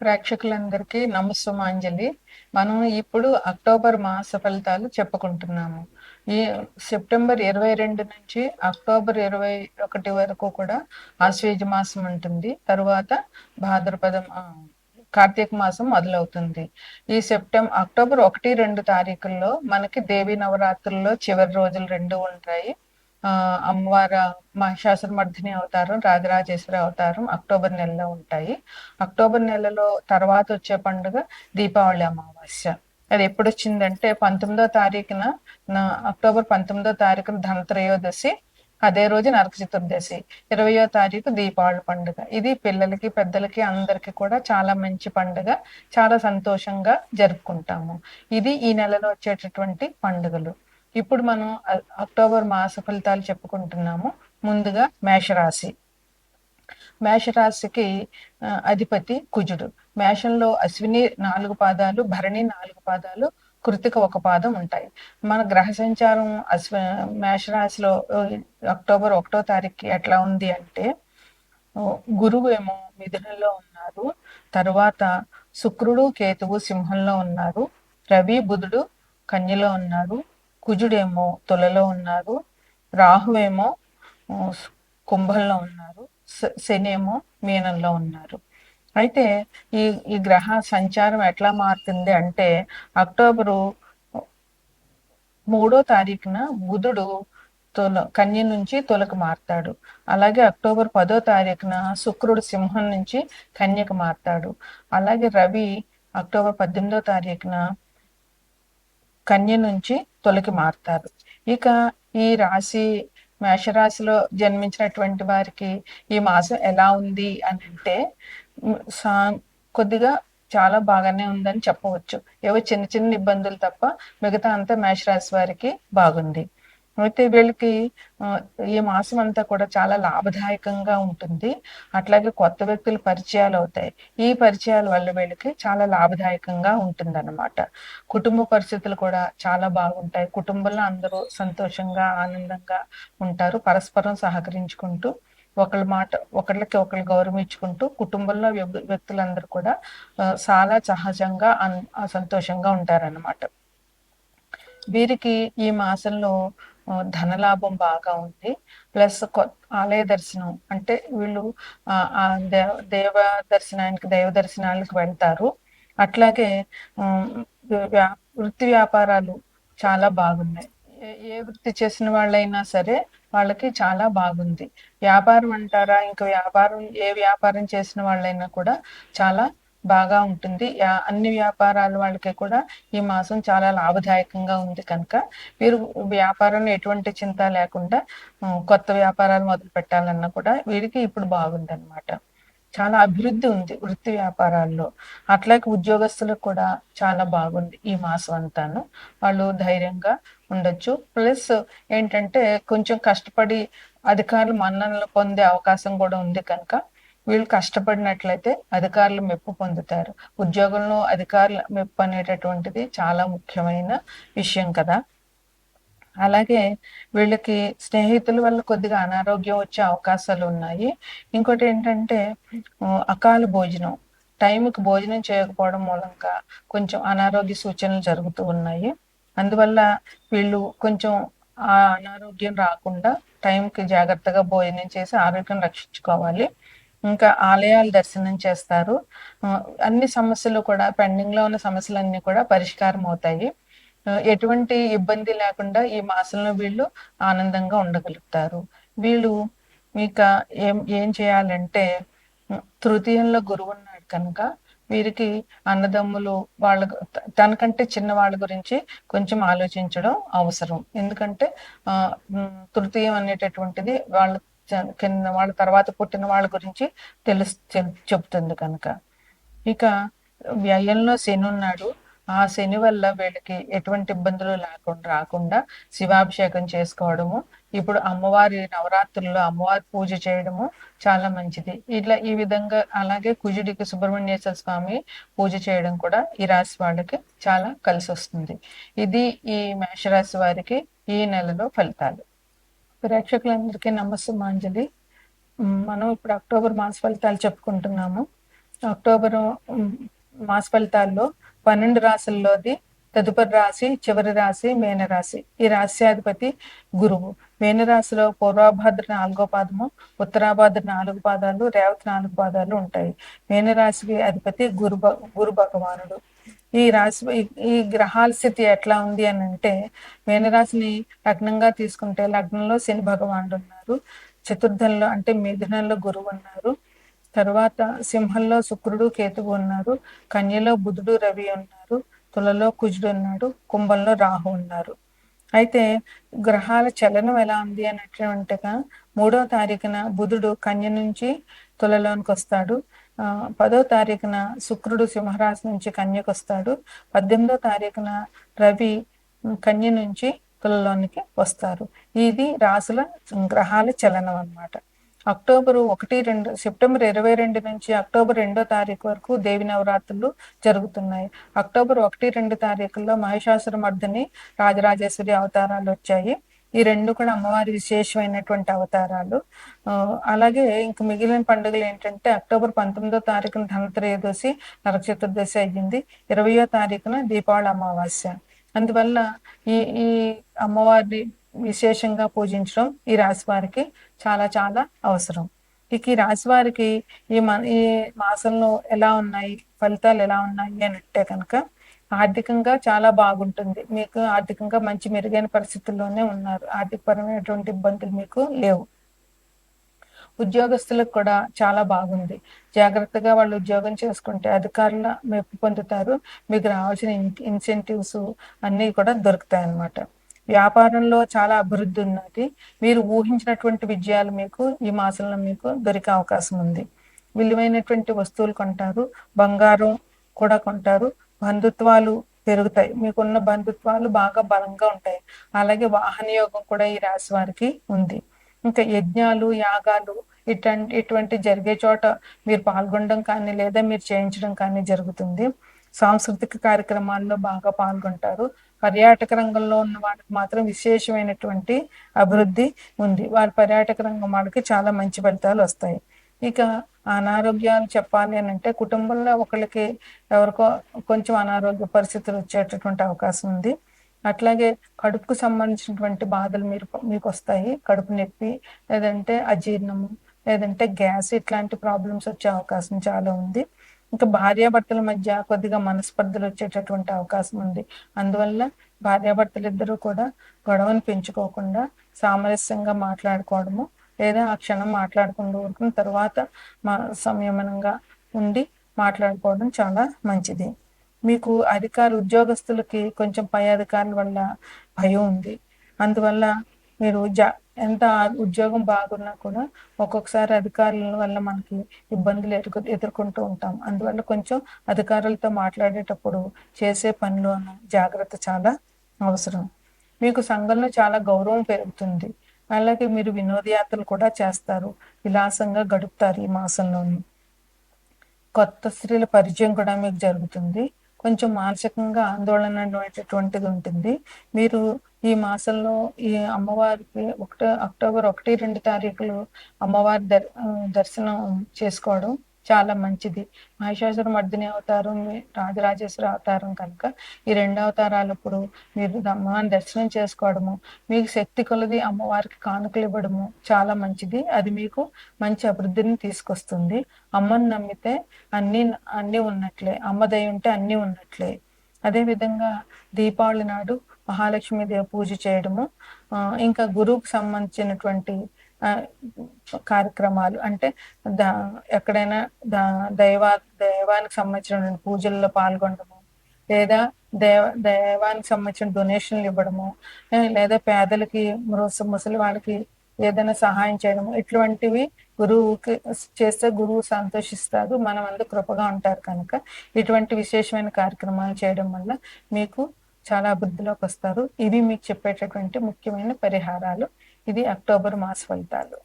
ప్రేక్షకులందరికీ నమస్సుమాంజలి. మనం ఇప్పుడు అక్టోబర్ మాస ఫలితాలు చెప్పుకుంటున్నాము. ఈ సెప్టెంబర్ ఇరవై రెండు నుంచి అక్టోబర్ ఇరవై ఒకటి వరకు కూడా ఆశ్వేజ మాసం ఉంటుంది. తరువాత భాద్రపద కార్తీక మాసం మొదలవుతుంది. ఈ సెప్టెంబర్ అక్టోబర్ ఒకటి రెండు తారీఖుల్లో మనకి దేవి నవరాత్రుల్లో చివరి రోజులు రెండు ఉంటాయి. అమ్మవారు మహిషాసుర మర్దిని అవతారం రాజరాజేశ్వరి అవతారం అక్టోబర్ నెలలో ఉంటాయి. అక్టోబర్ నెలలో తర్వాత వచ్చే పండుగ దీపావళి అమావాస్య. అది ఎప్పుడు వచ్చిందంటే పంతొమ్మిదో తారీఖున నా- అక్టోబర్ పంతొమ్మిదో తారీఖున ధనత్రయోదశి అదే రోజు నరక చతుర్దశి ఇరవయో తారీఖు దీపావళి పండుగ. ఇది పిల్లలకి పెద్దలకి అందరికీ కూడా చాలా మంచి పండుగ. చాలా సంతోషంగా జరుపుకుంటాము. ఇది ఈ నెలలో వచ్చేటటువంటి పండుగలు. ఇప్పుడు మనం అక్టోబర్ మాస ఫలితాలు చెప్పుకుంటున్నాము. ముందుగా మేషరాశి. మేషరాశికి అధిపతి కుజుడు. మేషంలో అశ్విని నాలుగు పాదాలు భరణి నాలుగు పాదాలు కృతిక ఒక పాదం ఉంటాయి. మన గ్రహ సంచారం అశ్వ మేషరాశిలో అక్టోబర్ ఒకటో తారీఖుకి ఎట్లా ఉంది అంటే గురువు ఏమో మిథునంలో ఉన్నారు తర్వాత శుక్రుడు కేతువు సింహంలో ఉన్నారు రవి బుధుడు కన్యలో ఉన్నారు కుజుడేమో తులలో ఉన్నారు రాహువేమో కుంభంలో ఉన్నారు శ- శని ఏమో మీనంలో ఉన్నారు. అయితే ఈ ఈ గ్రహ సంచారం ఎట్లా మారుతుంది అంటే అక్టోబరు మూడో తారీఖున బుధుడు తుల కన్య నుంచి తులకు మారుతాడు. అలాగే అక్టోబర్ పదో తారీఖున శుక్రుడు సింహం నుంచి కన్యకు మారుతాడు. అలాగే రవి అక్టోబర్ పద్దెనిమిదో తారీఖున కన్య నుంచి తొలకి మారుతారు. ఇక ఈ రాశి మేషరాశిలో జన్మించినటువంటి వారికి ఈ మాసం ఎలా ఉంది అని అంటే సా- కొద్దిగా చాలా బాగానే ఉందని చెప్పవచ్చు. ఏవో చిన్న చిన్న ఇబ్బందులు తప్ప మిగతా అంతా మేషరాశి వారికి బాగుంది. అయితే వీళ్ళకి ఈ మాసం అంతా కూడా చాలా లాభదాయకంగా ఉంటుంది. అట్లాగే కొత్త వ్యక్తుల పరిచయాలు అవుతాయి. ఈ పరిచయాల వల్ల వీళ్ళకి చాలా లాభదాయకంగా ఉంటుంది అనమాట కుటుంబ పరిస్థితులు కూడా చాలా బాగుంటాయి. కుటుంబంలో అందరూ సంతోషంగా ఆనందంగా ఉంటారు. పరస్పరం సహకరించుకుంటూ ఒకళ్ళ మాట ఒకళ్ళకి ఒకళ్ళు గౌరవించుకుంటూ కుటుంబంలో వ్యక్తులందరూ కూడా చాలా సహజంగా అన్- సంతోషంగా ఉంటారన్నమాట. వీరికి ఈ మాసంలో ధనలాభం బాగా ఉంది ప్లస్ ఆలయ దర్శనం అంటే వీళ్ళు ఆ, దేవ దర్శనానికి దైవ దర్శనాలకు వెళ్తారు. అట్లాగే వ్యా- వృత్తి వ్యాపారాలు చాలా బాగున్నాయి. ఏ- ఏ వృత్తి చేసిన వాళ్ళైనా సరే వాళ్ళకి చాలా బాగుంది. వ్యాపారం అంటారా ఇంకా వ్యాపారం ఏ వ్యాపారం చేసిన వాళ్ళైనా కూడా చాలా బాగా ఉంటుంది. యా- అన్ని వ్యాపారాల వాళ్ళకి కూడా ఈ మాసం చాలా లాభదాయకంగా ఉంది కనుక. వీరు వ్యాపారంలో ఎటువంటి చింత లేకుండా కొత్త వ్యాపారాలు మొదలు పెట్టాలన్నా కూడా వీరికి ఇప్పుడు బాగుంది అనమాట చాలా అభివృద్ధి ఉంది వృత్తి వ్యాపారాల్లో. అట్లాగే ఉద్యోగస్తులకు కూడా చాలా బాగుంది ఈ మాసం అంతాను. వాళ్ళు ధైర్యంగా ఉండొచ్చు. ప్లస్ ఏంటంటే కొంచెం కష్టపడి అధికారులు మన్ననలు పొందే అవకాశం కూడా ఉంది కనుక. వీళ్ళు కష్టపడినట్లయితే అధికారులు మెప్పు పొందుతారు. ఉద్యోగంలో అధికారుల మెప్పు అనేటటువంటిది చాలా ముఖ్యమైన విషయం కదా. అలాగే వీళ్ళకి స్నేహితుల వల్ల కొద్దిగా అనారోగ్యం వచ్చే అవకాశాలు ఉన్నాయి. ఇంకోటి ఏంటంటే అకాల భోజనం. టైంకి భోజనం చేయకపోవడం మూలంగా కొంచెం అనారోగ్య సూచనలు జరుగుతూ ఉన్నాయి. అందువల్ల వీళ్ళు కొంచెం ఆ అనారోగ్యం రాకుండా టైంకి జాగ్రత్తగా భోజనం చేసి ఆరోగ్యం రక్షించుకోవాలి. ఇంకా ఆలయాలు దర్శనం చేస్తారు. అన్ని సమస్యలు కూడా పెండింగ్లో ఉన్న సమస్యలన్నీ కూడా పరిష్కారం అవుతాయి. ఎటువంటి ఇబ్బంది లేకుండా ఈ మాసంలో వీళ్ళు ఆనందంగా ఉండగలుగుతారు. వీళ్ళు ఇక ఏం ఏం చేయాలంటే తృతీయంలో గురువు ఉన్నాడు కనుక వీరికి అన్నదమ్ములు వాళ్ళ తనకంటే చిన్న వాళ్ళ గురించి కొంచెం ఆలోచించడం అవసరం. ఎందుకంటే ఆ తృతీయం అనేటటువంటిది వాళ్ళ కింద వాళ్ళ తర్వాత పుట్టిన వాళ్ళ గురించి తెలుసు చెబుతుంది చెప్తుంది కనుక. ఇక వ్యయంలో శని ఉన్నాడు. ఆ శని వల్ల వీళ్ళకి ఎటువంటి ఇబ్బందులు లేకుండా రాకుండా శివాభిషేకం చేసుకోవడము ఇప్పుడు అమ్మవారి నవరాత్రుల్లో అమ్మవారి పూజ చేయడము చాలా మంచిది. ఇట్లా ఈ విధంగా అలాగే కుజుడికి సుబ్రహ్మణ్యేశ్వర స్వామి పూజ చేయడం కూడా ఈ రాశి వాళ్ళకి చాలా కలిసి వస్తుంది ఇది ఈ మేషరాశి వారికి ఈ నెలలో ఫలితాలు. ప్రేక్షకులందరికీ నమస్తే మనం ఇప్పుడు అక్టోబర్ మాస ఫలితాలు చెప్పుకుంటున్నాము. అక్టోబర్ మాస ఫలితాల్లో పన్నెండు రాసుల్లోది తదుపరి రాశి చివరి రాశి మేనరాశి. ఈ రాశ్యాధిపతి గురువు. మేనరాశిలో పూర్వాభాద్ర నాలుగో పాదము ఉత్తరాభాద్ర నాలుగు పాదాలు రేవతి నాలుగు పాదాలు ఉంటాయి. మేనరాశికి అధిపతి గురు భ- గురు భగవానుడు. ఈ రాశి ఈ- గ్రహాల స్థితి ఎట్లా ఉంది అని అంటే మేనరాశిని లగ్నంగా తీసుకుంటే లగ్నంలో శని భగవానుడు ఉన్నారు. చతుర్థంలో అంటే మిథునంలో గురువు ఉన్నారు. తర్వాత సింహంలో శుక్రుడు కేతువు ఉన్నారు. కన్యలో బుధుడు రవి ఉన్నారు. తులలో కుజుడు ఉన్నాడు కుంభంలో రాహు ఉన్నారు. అయితే గ్రహాల చలనం ఎలా ఉంది అన్నటువంటిగా మూడో తారీఖున బుధుడు కన్య నుంచి తులలోనికి వస్తాడు. పదో తారీఖున శుక్రుడు సింహరాశి నుంచి కన్యకు వస్తాడు. పద్దెనిమిదో తారీఖున రవి కన్య నుంచి తులలోనికి వస్తారు. ఇది రాసుల గ్రహాల చలనం అన్నమాట. అక్టోబర్ ఒకటి రెండు సెప్టెంబర్ ఇరవై రెండు నుంచి అక్టోబర్ రెండో తారీఖు వరకు దేవి నవరాత్రులు జరుగుతున్నాయి. అక్టోబర్ ఒకటి రెండు తారీఖుల్లో మహిషాసుర మర్దిని రాజరాజేశ్వరి అవతారాలు వచ్చాయి. ఈ రెండు కూడా అమ్మవారి విశేషమైనటువంటి అవతారాలు. ఆ, అలాగే ఇంక మిగిలిన పండుగలు ఏంటంటే అక్టోబర్ పంతొమ్మిదో తారీఖున ధనత్రయోదశి నరక చతుర్దశి అయ్యింది. ఇరవయో తారీఖున దీపావళి అమావాస్య. అందువల్ల ఈ ఈ అమ్మవారిని విశేషంగా పూజించడం ఈ రాశి వారికి చాలా చాలా అవసరం. ఇక ఈ రాశి వారికి ఈ మన ఈ మాసంలో ఎలా ఉన్నాయి ఫలితాలు ఎలా ఉన్నాయి అని అంటే కనుక ఆర్థికంగా చాలా బాగుంటుంది. మీకు ఆర్థికంగా మంచి మెరుగైన పరిస్థితుల్లోనే ఉన్నారు. ఆర్థికపరమైనటువంటి ఇబ్బందులు మీకు లేవు. ఉద్యోగస్తులకు కూడా చాలా బాగుంది. జాగ్రత్తగా వాళ్ళు ఉద్యోగం చేసుకుంటే అధికారుల మెప్పు పొందుతారు. మీకు రావాల్సిన ఇన్సెంటివ్స్ అన్నీ కూడా దొరుకుతాయి అన్నమాట వ్యాపారంలో చాలా అభివృద్ధి ఉన్నది. మీరు ఊహించినటువంటి విజయాలు మీకు ఈ మాసంలో మీకు దొరికే అవకాశం ఉంది. విలువైనటువంటి వస్తువులు కొంటారు బంగారం కూడా కొంటారు. బంధుత్వాలు పెరుగుతాయి. మీకున్న బంధుత్వాలు బాగా బలంగా ఉంటాయి. అలాగే వాహన యోగం కూడా ఈ రాశి వారికి ఉంది. ఇంకా యజ్ఞాలు యాగాలు ఇటువంటి ఇటువంటి జరిగే చోట మీరు పాల్గొనడం కానీ లేదా మీరు చేయించడం కానీ జరుగుతుంది. సాంస్కృతిక కార్యక్రమాల్లో బాగా పాల్గొంటారు. పర్యాటక రంగంలో ఉన్న వాళ్ళకి మాత్రం విశేషమైనటువంటి అభివృద్ధి ఉంది. వారి పర్యాటక రంగం వాళ్ళకి చాలా మంచి ఫలితాలు వస్తాయి. ఇక అనారోగ్యాలు చెప్పాలి అని అంటే కుటుంబంలో ఒకరికి ఎవరికో కొంచెం అనారోగ్య పరిస్థితులు వచ్చేటటువంటి అవకాశం ఉంది. అట్లాగే కడుపుకు సంబంధించినటువంటి బాధలు మీరు మీకు వస్తాయి. కడుపు నొప్పి లేదంటే అజీర్ణము లేదంటే గ్యాస్ ఇట్లాంటి ప్రాబ్లమ్స్ వచ్చే అవకాశం చాలా ఉంది. ఇంకా భార్యాభర్తల మధ్య కొద్దిగా మనస్పర్ధలు వచ్చేటటువంటి అవకాశం ఉంది. అందువల్ల భార్యాభర్తలు ఇద్దరూ కూడా గొడవను పెంచుకోకుండా సామరస్యంగా మాట్లాడుకోవడము లేదా ఆ క్షణం మాట్లాడుకుంటూ ఊరుకున్న తర్వాత మా సంయమనంగా ఉండి మాట్లాడుకోవడం చాలా మంచిది. మీకు అధికార ఉద్యోగస్తులకి కొంచెం పై అధికారుల వల్ల భయం ఉంది. అందువల్ల మీరు జా ఎంత ఉద్యోగం బాగున్నా కూడా ఒక్కొక్కసారి అధికారుల వల్ల మనకి ఇబ్బందులు ఎదుర్కొ ఎదుర్కొంటూ ఉంటాం. అందువల్ల కొంచెం అధికారులతో మాట్లాడేటప్పుడు చేసే పనిలోనూ జాగ్రత్త చాలా అవసరం. మీకు సంఘంలో చాలా గౌరవం పెరుగుతుంది. అలాగే మీరు వినోదయాత్రలు కూడా చేస్తారు. విలాసంగా గడుపుతారు ఈ మాసంలోని. కొత్త స్త్రీల పరిచయం కూడా మీకు జరుగుతుంది. కొంచెం మానసికంగా ఆందోళన అనేటటువంటిది ఉంటుంది. మీరు ఈ మాసంలో ఈ అమ్మవారికి ఒకటి అక్టోబర్ ఒకటి రెండు తారీఖులు అమ్మవారి దర్ దర్శనం చేసుకోవడం చాలా మంచిది. మహిషాసుర మర్దిని అవతారం రాజరాజేశ్వర అవతారం కనుక ఈ రెండు అవతారాలప్పుడు మీరు అమ్మవారిని దర్శనం చేసుకోవడము మీకు శక్తి కొలది అమ్మవారికి కానుకలు ఇవ్వడము చాలా మంచిది. అది మీకు మంచి అభివృద్ధిని తీసుకొస్తుంది. అమ్మని నమ్మితే అన్ని అన్ని ఉన్నట్లే. అమ్మ దయ ఉంటే అన్ని ఉన్నట్లే. అదే విధంగా దీపావళి నాడు మహాలక్ష్మి దేవ పూజ చేయడము ఇంకా గురువుకు సంబంధించినటువంటి కార్యక్రమాలు అంటే దా ఎక్కడైనా దా దైవా దైవానికి సంబంధించిన పూజల్లో పాల్గొనడము లేదా దేవ దైవానికి సంబంధించిన డొనేషన్లు ఇవ్వడము లేదా పేదలకి ముసలి వాళ్ళకి ఏదైనా సహాయం చేయడము. ఇటువంటివి గురువుకి చేస్తే గురువు సంతోషిస్తారు మనం అందరూ కృపగా ఉంటారు కనుక. ఇటువంటి విశేషమైన కార్యక్రమాలు చేయడం వల్ల మీకు చాలా అభివృద్ధిలోకి వస్తారు. ఇవి మీకు చెప్పేటటువంటి ముఖ్యమైన పరిహారాలు. ఇది అక్టోబర్ మాస ఫలితాలు.